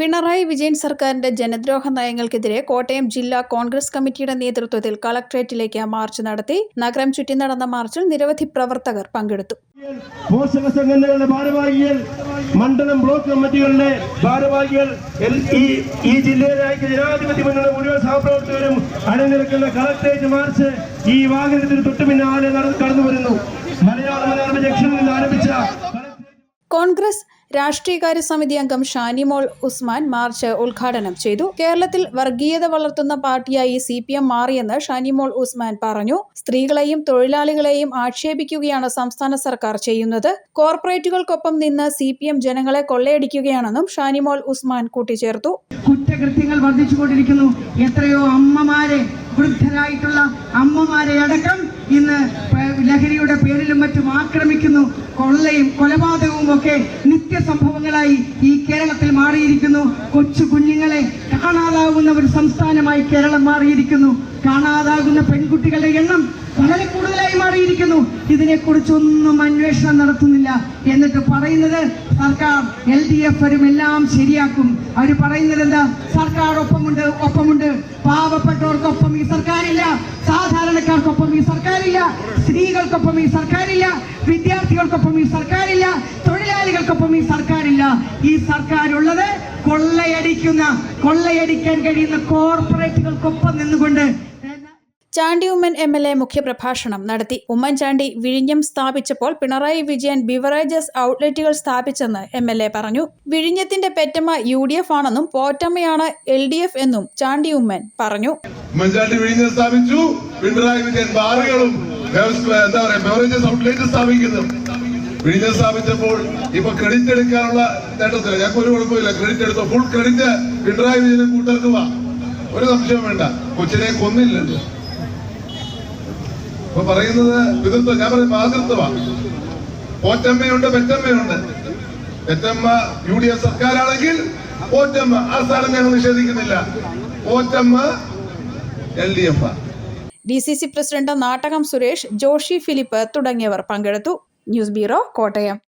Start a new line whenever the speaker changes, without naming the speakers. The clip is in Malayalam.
പിണറായി വിജയൻ സർക്കാരിന്റെ ജനദ്രോഹ നയങ്ങൾക്കെതിരെ കോട്ടയം ജില്ലാ കോൺഗ്രസ് കമ്മിറ്റിയുടെ നേതൃത്വത്തിൽ കളക്ട്രേറ്റിലേക്ക് മാർച്ച് നടത്തി നഗരം ചുറ്റി നടന്ന മാർച്ചിൽ നിരവധി പ്രവർത്തകർ പങ്കെടുത്തു
പോഷക സംഘടനകളുടെ ഭാരവാഹികൾ മണ്ഡലം ബ്ലോക്ക് കമ്മിറ്റികളുടെ ഭാരവാഹികൾ ഈ ഈ ജില്ലയിലെ ജനാധിപത്യ മുന്നണി മുഴുവൻ സഹപ്രവർത്തകരും അണിനിരക്കുന്ന കളക്ട്രേറ്റ് മാർച്ച് ഈ വാഹനത്തിന് തൊട്ടു പിന്നാലെ
കോൺഗ്രസ് രാഷ്ട്രീയകാര്യ സമിതി അംഗം ഷാനിമോൾ ഉസ്മാൻ മാർച്ച് ഉദ്ഘാടനം ചെയ്തു കേരളത്തിൽ വർഗീയത വളർത്തുന്ന പാർട്ടിയായി സി പി എം മാറിയെന്ന് ഷാനിമോൾ ഉസ്മാൻ പറഞ്ഞു സ്ത്രീകളെയും തൊഴിലാളികളെയും ആക്ഷേപിക്കുകയാണ് സംസ്ഥാന സർക്കാർ ചെയ്യുന്നത് കോർപ്പറേറ്റുകൾക്കൊപ്പം നിന്ന് സി പി എം ജനങ്ങളെ കൊള്ളയടിക്കുകയാണെന്നും ഷാനിമോൾ ഉസ്മാൻ കൂട്ടിച്ചേർത്തു
കുറ്റകൃത്യങ്ങൾ വർദ്ധിച്ചുകൊണ്ടിരിക്കുന്നു എത്രയോ അമ്മമാരെ വൃദ്ധരായിട്ടുള്ള അമ്മമാരെ അടക്കം ഇന്ന് ലഹരിയുടെ പേരിലും മറ്റും ആക്രമിക്കുന്നു കൊള്ളയും കൊലപാതകവും ഒക്കെ നിത്യസംഭവങ്ങളായി ഈ കേരളത്തിൽ മാറിയിരിക്കുന്നു കൊച്ചു കുഞ്ഞുങ്ങളെ കാണാതാകുന്ന ഒരു സംസ്ഥാനമായി കേരളം മാറിയിരിക്കുന്നു കാണാതാകുന്ന പെൺകുട്ടികളുടെ എണ്ണം വളരെ കൂടുതലായി മാറിയിരിക്കുന്നു ഇതിനെക്കുറിച്ചൊന്നും അന്വേഷണം നടത്തുന്നില്ല എന്നിട്ട് പറയുന്നത് സർക്കാർ എൽ ഡി വരും എല്ലാം ശരിയാക്കും അവർ പറയുന്നത് എന്താ സർക്കാർ ഒപ്പമുണ്ട് ഒപ്പമുണ്ട് പാവപ്പെട്ടവർക്കൊപ്പം ഈ സർക്കാരില്ല സാധാരണക്കാർക്കൊപ്പം ഈ സർക്കാർ സർക്കാരില്ല സ്ത്രീകൾക്കൊപ്പം ഈ സർക്കാരില്ല വിദ്യാർത്ഥികൾക്കൊപ്പം ഈ സർക്കാരില്ല തൊഴിലാളികൾക്കൊപ്പം ഈ സർക്കാരില്ല ഈ സർക്കാരുള്ളത് കൊള്ളയടിക്കുന്ന കൊള്ളയടിക്കാൻ കഴിയുന്ന കോർപ്പറേറ്റുകൾക്കൊപ്പം നിന്നുകൊണ്ട്
Chandy Oommen M L A മുഖ്യപ്രഭാഷണം നടത്തി ഉമ്മൻചാണ്ടി വിഴിഞ്ഞം സ്ഥാപിച്ചപ്പോൾ പിണറായി വിജയൻ ബിവറേജസ് ഔട്ട്ലെറ്റുകൾ സ്ഥാപിച്ചെന്ന് എം എൽ എ പറഞ്ഞു വിഴിഞ്ഞത്തിന്റെ പെറ്റമ്മ യു ഡി എഫ് ആണെന്നും പോറ്റമ്മയാണ് എൽ ഡി എഫ് എന്നും ചാണ്ടി ഉമ്മൻ പറഞ്ഞു
ഉമ്മൻചാണ്ടി വിഴിഞ്ഞം സ്ഥാപിച്ചു പിണറായി വിജയൻ ബാറുകളും എന്താ പറയാ ബെവറേജസ് ഔട്ട്ലെറ്റ് സ്ഥാപിക്കുന്നു വിഴിഞ്ഞം സ്ഥാപിച്ചപ്പോൾ ഇപ്പൊ ക്രെഡിറ്റ് എടുക്കാനുള്ള നേട്ടത്തില്ല ഞങ്ങൾക്ക് ഒരു കുഴപ്പമില്ല ക്രെഡിറ്റ് എടുത്തു ഫുൾ ക്രെഡിറ്റ് പിണറായി വിജയൻ കൂട്ടർക്ക് വാ ഒരു സംശയം വേണ്ട കൊച്ചിനെ കൊന്നില്ലല്ലോ അപ്പൊ പറയുന്നത് പിതൃത്വം ഞാൻ പറയും മാതൃത്വമാണ് പോറ്റമ്മയുണ്ട് പെറ്റമ്മയുണ്ട് പെറ്റമ്മ യു ഡി എഫ് സർക്കാരാണെങ്കിൽ പോറ്റമ്മ ആ സ്ഥാനം ഞങ്ങൾ നിഷേധിക്കുന്നില്ല പോറ്റമ്മ L D F
D C C president നാടകം സുരേഷ് ജോഷി ഫിലിപ്പ് തുടങ്ങിയവർ പങ്കെടുത്തു ന്യൂസ് ബ്യൂറോ കോട്ടയം